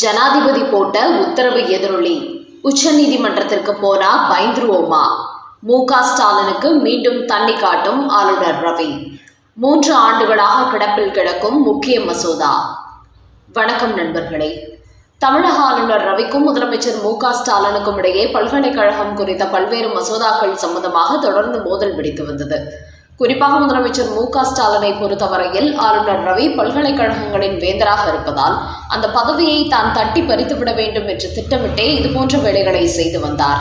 ஜனாதிபதி போட்ட உத்தரவு எதிரொலி. உச்சநீதிமன்றத்திற்கு போனா பயந்துருவோமா? மு க ஸ்டாலினுக்கு மீண்டும் தண்ணி காட்டும் ஆளுநர் ரவி. மூன்று ஆண்டுகளாக கிடப்பில் கிடக்கும் முக்கிய மசோதா. வணக்கம் நண்பர்களே. தமிழக ஆளுநர் ரவிக்கும் முதலமைச்சர் மு க ஸ்டாலினுக்கும் இடையே பல்கலைக்கழகம் குறித்த பல்வேறு மசோதாக்கள் சம்பந்தமாக தொடர்ந்து மோதல் வெடித்து வந்தது. குறிப்பாக முதலமைச்சர் மு க ஸ்டாலினை பொறுத்தவரையில் ஆளுநர் ரவி பல்கலைக்கழகங்களின் வேந்தராக இருப்பதால் அந்த பதவியை தான் தட்டி பறித்துவிட வேண்டும் என்று திட்டமிட்டே இதுபோன்ற வேலைகளை செய்து வந்தார்.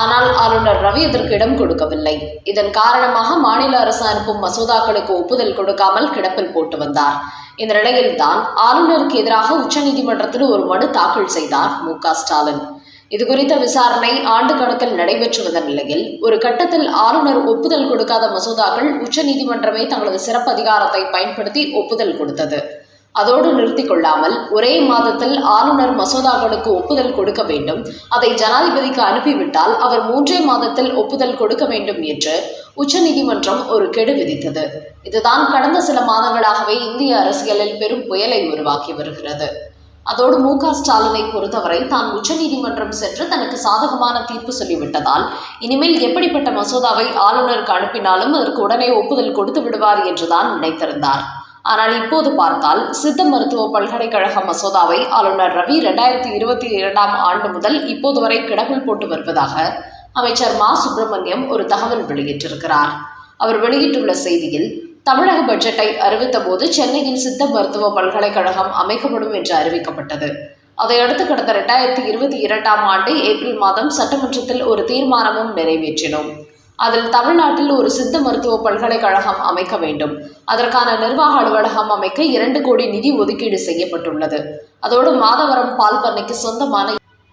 ஆனால் ஆளுநர் ரவி அதற்கு இடம் கொடுக்கவில்லை. இதன் காரணமாக மாநில அரசு அனுப்பும் மசோதாக்களுக்கு ஒப்புதல் கொடுக்காமல் கிடப்பில் போட்டு வந்தார். இந்த நிலையில்தான் ஆளுநருக்கு எதிராக உச்சநீதிமன்றத்தில் ஒரு மனு தாக்கல் செய்தார் மு ஸ்டாலின். இது குறித்த விசாரணை ஆண்டு கணக்கில் நடைபெற்று வந்த நிலையில் ஒரு கட்டத்தில் ஆளுநர் ஒப்புதல் கொடுக்காத மசோதாக்கள் உச்சநீதிமன்றமே தங்களது சிறப்பு அதிகாரத்தை பயன்படுத்தி ஒப்புதல் கொடுத்தது. அதோடு நிறுத்திக் கொள்ளாமல் ஒரே மாதத்தில் ஆளுநர் மசோதாக்களுக்கு ஒப்புதல் கொடுக்க வேண்டும் அதை ஜனாதிபதிக்கு அனுப்பிவிட்டால் அவர் மூன்றே மாதத்தில் ஒப்புதல் கொடுக்க வேண்டும் என்று உச்சநீதிமன்றம் ஒரு கெடு விதித்தது. இதுதான் கடந்த சில மாதங்களாகவே இந்திய அரசியலில் பெரும் புயலை உருவாக்கி வருகிறது. அதோடு மு க ஸ்டாலினை பொறுத்தவரை தான் உச்சநீதிமன்றம் சென்று தனக்கு சாதகமான தீர்ப்பு சொல்லிவிட்டதால் இனிமேல் எப்படிப்பட்ட மசோதாவை ஆளுநருக்கு அனுப்பினாலும் அதற்கு உடனே ஒப்புதல் கொடுத்து விடுவார் என்றுதான் நினைத்திருந்தார். ஆனால் இப்போது பார்த்தால் சித்த மருத்துவ பல்கலைக்கழக மசோதாவை ஆளுநர் ரவி இரண்டாயிரத்தி இருபத்தி இரண்டாம் ஆண்டு முதல் இப்போது வரை கிடப்பில் போட்டு வருவதாக அமைச்சர் மா சுப்பிரமணியம் ஒரு தகவல் வெளியிட்டிருக்கிறார். அவர் வெளியிட்டுள்ள செய்தியில் தமிழக பட்ஜெட்டை அறிவித்த போது சித்த மருத்துவ பல்கலைக்கழகம் அமைக்கப்படும் என்று அறிவிக்கப்பட்டது. அதையடுத்து கடந்த இரண்டாயிரத்தி இருபத்தி இரண்டாம் ஆண்டு ஏப்ரல் மாதம் சட்டமன்றத்தில் ஒரு தீர்மானமும் நிறைவேற்றினோம். அதில் தமிழ்நாட்டில் ஒரு சித்த மருத்துவ பல்கலைக்கழகம் அமைக்க வேண்டும். அதற்கான நிர்வாக அலுவலகம் அமைக்க இரண்டு கோடி நிதி ஒதுக்கீடு செய்யப்பட்டுள்ளது. அதோடு மாதவரம் பால் பண்ணைக்கு சொந்தமான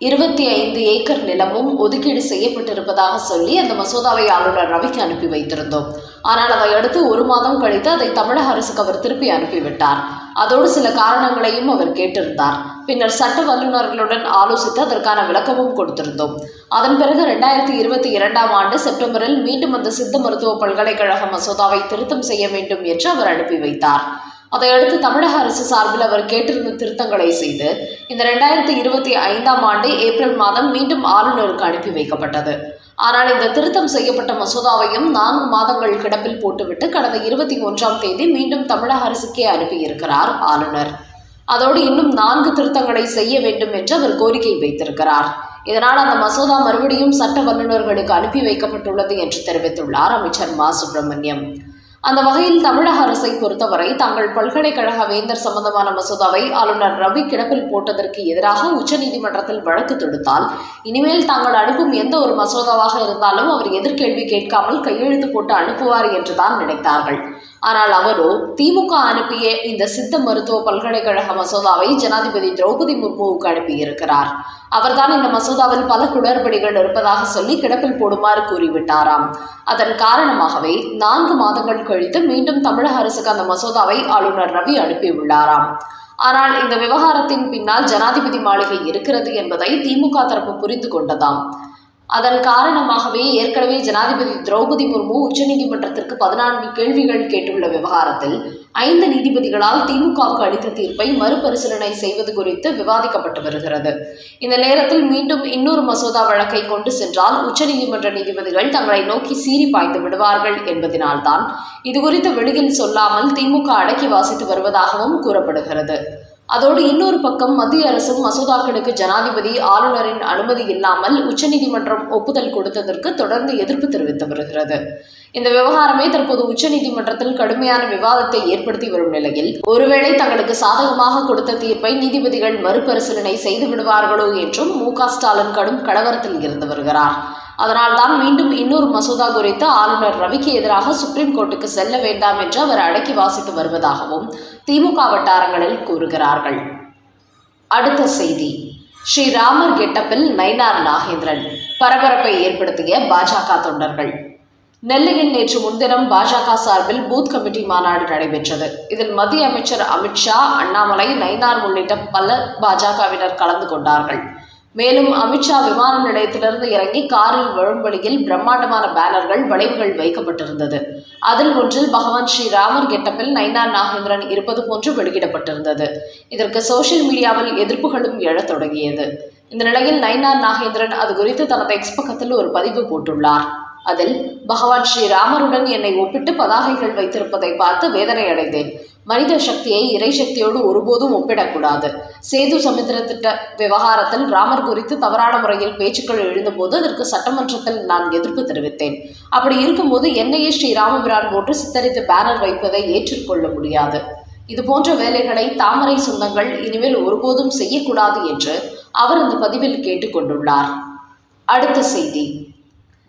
இருபத்தி ஐந்து ஏக்கர் நிலமும் ஒதுக்கீடு செய்யப்பட்டிருப்பதாக சொல்லி அந்த மசோதாவை ஆளுநர் ரவிக்கு அனுப்பி வைத்திருந்தோம். ஆனால் அதை அடுத்து ஒரு மாதம் கழித்து அதை தமிழக அரசுக்கு அவர் திருப்பி அனுப்பிவிட்டார். அதோடு சில காரணங்களையும் அவர் கேட்டிருந்தார். பின்னர் சட்ட வல்லுநர்களுடன் ஆலோசித்து அதற்கான விளக்கமும் கொடுத்திருந்தோம். அதன் பிறகு ரெண்டாயிரத்தி இருபத்தி இரண்டாம் ஆண்டு செப்டம்பரில் மீண்டும் அந்த சித்த மருத்துவ பல்கலைக்கழக மசோதாவை திருத்தம் செய்ய வேண்டும் என்று அவர் அனுப்பி வைத்தார். அதையடுத்து தமிழக அரசு சார்பில் அவர் கேட்டிருந்த திருத்தங்களை செய்து இந்த ரெண்டாயிரத்தி இருபத்தி ஐந்தாம் ஆண்டு ஏப்ரல் மாதம் மீண்டும் ஆளுநருக்கு அனுப்பி வைக்கப்பட்டது. ஆனால் இந்த திருத்தம் செய்யப்பட்ட மசோதாவையும் நான்கு மாதங்கள் கிடப்பில் போட்டுவிட்டு கடந்த இருபத்தி ஒன்றாம் தேதி மீண்டும் தமிழக அரசுக்கே அனுப்பியிருக்கிறார் ஆளுநர். அதோடு இன்னும் நான்கு திருத்தங்களை செய்ய வேண்டும் என்று அவர் கோரிக்கை வைத்திருக்கிறார். இதனால் அந்த மசோதா மறுபடியும் சட்ட வல்லுநர்களுக்கு அனுப்பி வைக்கப்பட்டுள்ளது என்று தெரிவித்துள்ளார் அமைச்சர் மா. சுப்பிரமணியம். அந்த வகையில் தமிழக அரசை பொறுத்தவரை தாங்கள் பல்கலைக்கழக வேந்தர் சம்பந்தமான மசோதாவை ஆளுநர் ரவி கிடப்பில் போட்டதற்கு எதிராக உச்சநீதிமன்றத்தில் வழக்கு தொடுத்தால் இனிமேல் தாங்கள் அனுப்பும் எந்த ஒரு மசோதாவாக இருந்தாலும் அவர் எதிர்கேள்வி கேட்காமல் கையெழுத்து போட்டு அனுப்புவார் என்றுதான் நினைத்தார்கள். ஆனால் அவரோ திமுக அனுப்பிய இந்த சித்த மருத்துவ பல்கலைக்கழக மசோதாவை ஜனாதிபதி திரௌபதி முர்முவுக்கு அனுப்பியிருக்கிறார். அவர்தான் இந்த மசோதாவில் பல குளறுபடிகள் இருப்பதாக சொல்லி கிடப்பில் போடுமாறு கூறிவிட்டாராம். அதன் காரணமாகவே நான்கு மாதங்கள் கழித்து மீண்டும் தமிழக அரசுக்கு அந்த மசோதாவை ஆளுநர் ரவி அனுப்பியுள்ளாராம். ஆனால் இந்த விவகாரத்தின் பின்னால் ஜனாதிபதி மாளிகை இருக்கிறது என்பதை திமுக தரப்பு புரிந்து கொண்டதாம். அதன் காரணமாகவே ஏற்கனவே ஜனாதிபதி திரௌபதி முர்மு உச்சநீதிமன்றத்திற்கு பதினான்கு கேள்விகள் கேட்டுள்ள விவகாரத்தில் ஐந்து நீதிபதிகளால் திமுகவுக்கு அளித்த தீர்ப்பை மறுபரிசீலனை செய்வது குறித்து விவாதிக்கப்பட்டு வருகிறது. இந்த நேரத்தில் மீண்டும் இன்னொரு மசோதா வழக்கை கொண்டு சென்றால் உச்சநீதிமன்ற நீதிபதிகள் தங்களை நோக்கி சீறி பாய்ந்து விடுவார்கள் என்பதனால்தான் இதுகுறித்து வெளியில் சொல்லாமல் திமுக அடக்கி வாசித்து வருவதாகவும் கூறப்படுகிறது. அதோடு இன்னொரு பக்கம் மத்திய அரசும் மசோதாக்களுக்கு ஜனாதிபதி ஆளுநரின் அனுமதி இல்லாமல் உச்சநீதிமன்றம் ஒப்புதல் கொடுத்ததற்கு தொடர்ந்து எதிர்ப்பு தெரிவித்து வருகிறது. இந்த விவகாரமே தற்போது உச்சநீதிமன்றத்தில் கடுமையான விவாதத்தை ஏற்படுத்தி வரும் நிலையில் ஒருவேளை தங்களுக்கு சாதகமாக கொடுத்த தீர்ப்பை நீதிபதிகள் மறுபரிசீலனை செய்து விடுவார்களோ என்றும் மு ஸ்டாலின் கடும் கலவரத்தில் இருந்து வருகிறார். அதனால்தான் மீண்டும் இன்னொரு மசோதா குறித்து ஆளுநர் ரவிக்கு எதிராக சுப்ரீம் கோர்ட்டுக்கு செல்ல வேண்டாம் என்று அவர் அடக்கி வாசித்து வருவதாகவும் திமுக வட்டாரங்களில் கூறுகிறார்கள். அடுத்த செய்தி. ஸ்ரீராமர் கெட்டப்பில் நைனார் நாகேந்திரன் பரபரப்பை ஏற்படுத்திய பாஜக தொண்டர்கள். நெல்லையில் நேற்று முன்தினம் பாஜக சார்பில் பூத் கமிட்டி மாநாடு நடைபெற்றது. இதில் மத்திய அமைச்சர் அமித்ஷா அண்ணாமலை நைனார் உள்ளிட்ட பல பாஜகவினர் கலந்து கொண்டார்கள். மேலும் அமித்ஷா விமான நிலையத்திலிருந்து இறங்கி காரில் வரும் வழியில் பிரம்மாண்டமான பேனர்கள் வளைவுகள் வைக்கப்பட்டிருந்தது. அதில் ஒன்றில் பகவான் ஸ்ரீ ராமர் கெட்டப்பில் நைனா நாகேந்திரன் இருப்பது போன்று வெளியிடப்பட்டிருந்தது. இதற்கு சோஷியல் மீடியாவில் எதிர்ப்புகளும் எழத் தொடங்கியது. இந்த நிலையில் நைனார் நாகேந்திரன் அது குறித்து தனது எக்ஸ் பக்கத்தில் ஒரு பதிவு போட்டுள்ளார். அதில் பகவான் ஸ்ரீ ராமருடன் என்னை ஒப்பிட்டு பதாகைகள் வைத்திருப்பதை பார்த்து வேதனை அடைந்தேன் மனித சக்தியை இறை சக்தியோடு ஒருபோதும் ஒப்பிடக்கூடாது. சேது சமுத்திர திட்ட விவகாரத்தில் ராமர் குறித்து தவறான முறையில் பேச்சுக்கள் எழுந்தபோது அதற்கு சட்டமன்றத்தில் நான் எதிர்ப்பு தெரிவித்தேன். அப்படி இருக்கும்போது என்னையே ஸ்ரீ ராமபிரான் போன்று சித்தரித்து பேனர் வைப்பதை ஏற்றுக்கொள்ள முடியாது. இது போன்ற வேலைகளை தாமரை சொந்தங்கள் இனிமேல் ஒருபோதும் செய்யக்கூடாது என்று அவர் இந்த பதிவில் கேட்டுக்கொண்டுள்ளார். அடுத்த செய்தி.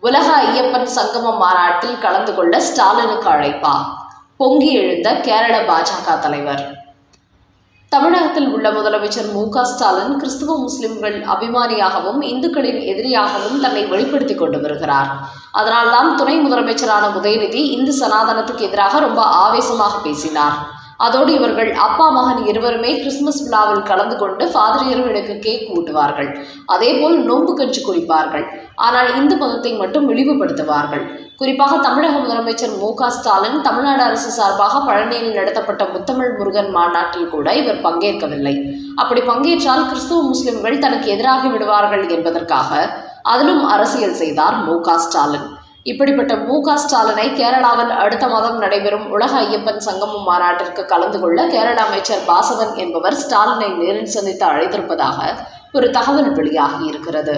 உலக ஐயப்பன் சங்கம மாநாட்டில் கலந்து கொள்ள ஸ்டாலினுக்கு அழைப்பா. பொங்கி எழுந்த கேரள பாஜக தலைவர். தமிழகத்தில் உள்ள முதலமைச்சர் மு க ஸ்டாலின் கிறிஸ்துவ முஸ்லிம்கள் அபிமானியாகவும் இந்துக்களின் எதிரியாகவும் தன்னை வெளிப்படுத்திக் கொண்டு வருகிறார். அதனால்தான் துணை முதலமைச்சரான உதயநிதி இந்து சனாதனத்துக்கு எதிராக ரொம்ப ஆவேசமாக பேசினார். அதோடு இவர்கள் அப்பா மகன் இருவருமே கிறிஸ்துமஸ் விழாவில் கலந்து கொண்டு ஃபாதரியர்களுக்கு கேக் ஊட்டுவார்கள். அதேபோல் நோன்பு கஞ்சி குறிப்பார்கள் ஆனால் இந்து மதத்தை மட்டும் இழிவுபடுத்துவார்கள். குறிப்பாக தமிழக முதலமைச்சர் மு க ஸ்டாலின் தமிழ்நாடு அரசு சார்பாக பழனியில் நடத்தப்பட்ட முத்தமிழ் முருகன் மாநாட்டில் கூட இவர் பங்கேற்கவில்லை. அப்படி பங்கேற்றால் கிறிஸ்துவ முஸ்லிம்கள் தனக்கு எதிராகி விடுவார்கள் என்பதற்காக அதிலும் அரசியல் செய்தார் மு க ஸ்டாலின். இப்படிப்பட்ட மு க ஸ்டாலினை கேரளாவில் அடுத்த மாதம் நடைபெறும் உலக ஐயப்பன் சங்கமம் மாநாட்டிற்கு கலந்து கொள்ள கேரள அமைச்சர் பாசவன் என்பவர் ஸ்டாலினை நேரில் சந்தித்து அழைத்திருப்பதாக ஒரு தகவல் வெளியாகி இருக்கிறது.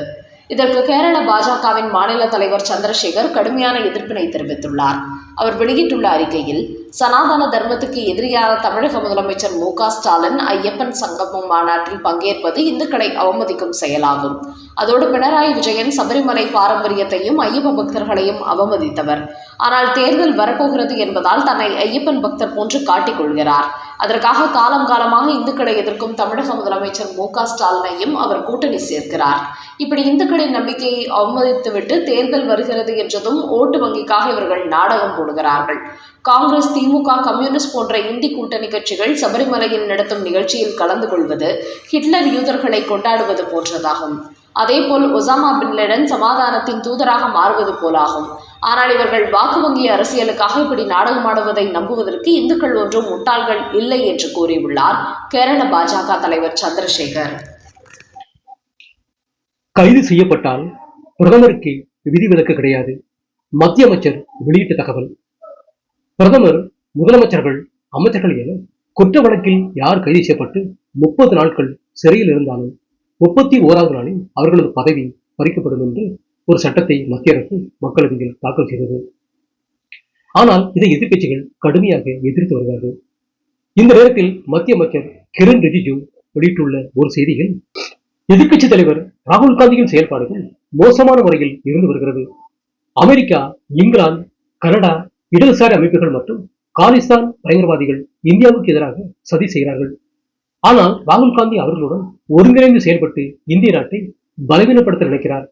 இதற்கு கேரள பாஜகவின் மாநில தலைவர் சந்திரசேகர் கடுமையான எதிர்ப்பினை தெரிவித்துள்ளார். அவர் வெளியிட்டுள்ள அறிக்கையில் சனாதன தர்மத்துக்கு எதிரியான தமிழக முதலமைச்சர் மு ஸ்டாலின் ஐயப்பன் சங்கமம் மாநாட்டில் பங்கேற்பது இந்துக்களை அவமதிக்கும் செயலாகும். அதோடு பினராயி விஜயன் சபரிமலை பாரம்பரியத்தையும் ஐயப்ப பக்தர்களையும் அவமதித்தவர். ஆனால் தேர்தல் வரப்போகிறது என்பதால் தன்னை ஐயப்பன் பக்தர் போன்று காட்டிக் கொள்கிறார். அதற்காக காலம் காலமாக இந்துக்களை எதிர்க்கும் தமிழக முதலமைச்சர் மு க ஸ்டாலினையும் அவர் கூட்டணி சேர்க்கிறார். இப்படி இந்துக்களின் நம்பிக்கையை அவமதித்துவிட்டு தேர்தல் வருகிறது என்றதும் ஓட்டு வங்கிக்காக இவர்கள் நாடகம் போடுகிறார்கள். காங்கிரஸ் திமுக கம்யூனிஸ்ட் போன்ற இந்தி கூட்டணி கட்சிகள் சபரிமலையில் நடத்தும் நிகழ்ச்சியில் கலந்து கொள்வது ஹிட்லர் யூதர்களை கொண்டாடுவது போன்றதாகும். அதேபோல் ஒசாமா பின்லடன் சமாதானத்தின் தூதராக மாறுவது போலாகும். ஆனால் இவர்கள் வாக்கு வங்கி அரசியலுக்காக இப்படி நாடகமாடுவதை நம்புவதற்கு இந்துக்கள் ஒன்றும் முட்டாள்கள் இல்லை என்று கூறியுள்ளார் கேரள பாஜக தலைவர் சந்திரசேகர். கைது செய்யப்பட்டால் பிரதமருக்கு விதிவிலக்கு கிடையாது. மத்திய அமைச்சர் வெளியிட்ட தகவல். பிரதமர் முதலமைச்சர்கள் அமைச்சர்கள் என குற்ற வழக்கில் யார் கைது செய்யப்பட்டு முப்பது நாட்கள் சிறையில் இருந்தாலும் முப்பத்தி ஓராவது நாளில் அவர்களது பதவி பறிக்கப்படும் என்று ஒரு சட்டத்தை மத்திய அரசு மக்களவையில் தாக்கல் செய்தது. ஆனால் இதை எதிர்க்கட்சிகள் கடுமையாக எதிர்த்து வருகிறார்கள் இந்த நேரத்தில் மத்திய அமைச்சர் கிரண் ரிஜிஜு வெளியிட்டுள்ள ஒரு செய்தியில் எதிர்க்கட்சி தலைவர் ராகுல் காந்தியின் செயல்பாடுகள் மோசமான முறையில் இருந்து வருகிறது. அமெரிக்கா இங்கிலாந்து கனடா இடதுசாரி அமைப்புகள் மற்றும் காலிஸ்தான் பயங்கரவாதிகள் இந்தியாவுக்கு எதிராக சதி செய்கிறார்கள். ஆனால் ராகுல் காந்தி அவர்களுடன் ஒருங்கிணைந்து செயல்பட்டு இந்திய நாட்டை பலவீனப்படுத்த நினைக்கிறார்.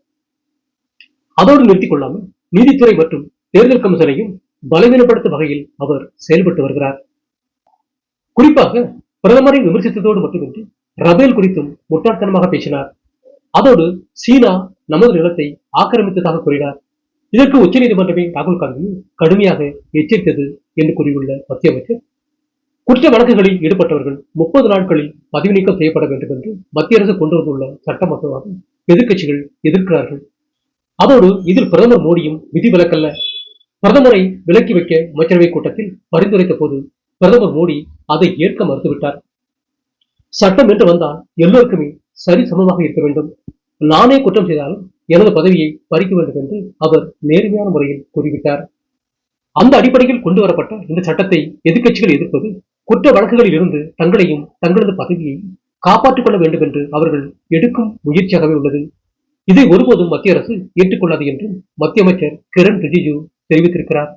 அதோடு நிறுத்திக் கொள்ளாமல் நீதித்துறை மற்றும் தேர்தல் கமிஷனையும் பலவீனப்படுத்தும் வகையில் அவர் செயல்பட்டு வருகிறார். குறிப்பாக பிரதமரை விமர்சித்ததோடு மட்டுமின்றி ரபேல் குறித்தும் முட்டாள்தனமாக பேசினார். அதோடு சீனா நமது நிலத்தை ஆக்கிரமித்ததாக கூறினார். இதற்கு உச்சநீதிமன்றமே ராகுல் காந்தியும் கடுமையாக எச்சரித்தது என்று கூறியுள்ள மத்திய அமைச்சர். குற்ற வழக்குகளில் ஈடுபட்டவர்கள் முப்பது நாட்களில் பதவி நீக்கம் செய்யப்பட வேண்டும் என்று மத்திய அரசு கொண்டு வந்துள்ள சட்ட மசோதாவை எதிர்க்கட்சிகள் எதிர்க்கிறார்கள். அதோடு இதில் பிரதமர் மோடியும் விதிவிலக்கல்ல. பிரதமரை விலக்கி வைக்க அமைச்சரவை கூட்டத்தில் பரிந்துரைத்த போது பிரதமர் மோடி அதை ஏற்க மறுத்துவிட்டார். சட்டம் என்று வந்தால் எல்லோருக்குமே சரி சமமாக இருக்க வேண்டும். நானே குற்றம் செய்தாலும் எனது பதவியை பறிக்க வேண்டும் என்று அவர் நேர்மையான முறையில் கூறிவிட்டார். அந்த அடிப்படையில் கொண்டு வரப்பட்ட இந்த சட்டத்தை எதிர்க்கட்சிகள் எதிர்ப்பது குற்ற வழக்குகளில் இருந்து தங்களையும் தங்களது பதவியை காப்பாற்றிக் கொள்ள வேண்டும் என்று அவர்கள் எடுக்கும் முயற்சியாகவே உள்ளது. இதை ஒருபோதும் மத்திய அரசு ஏற்றுக்கொள்ளாது என்றும் மத்திய அமைச்சர் கிரண் ரிஜிஜு தெரிவித்திருக்கிறார்.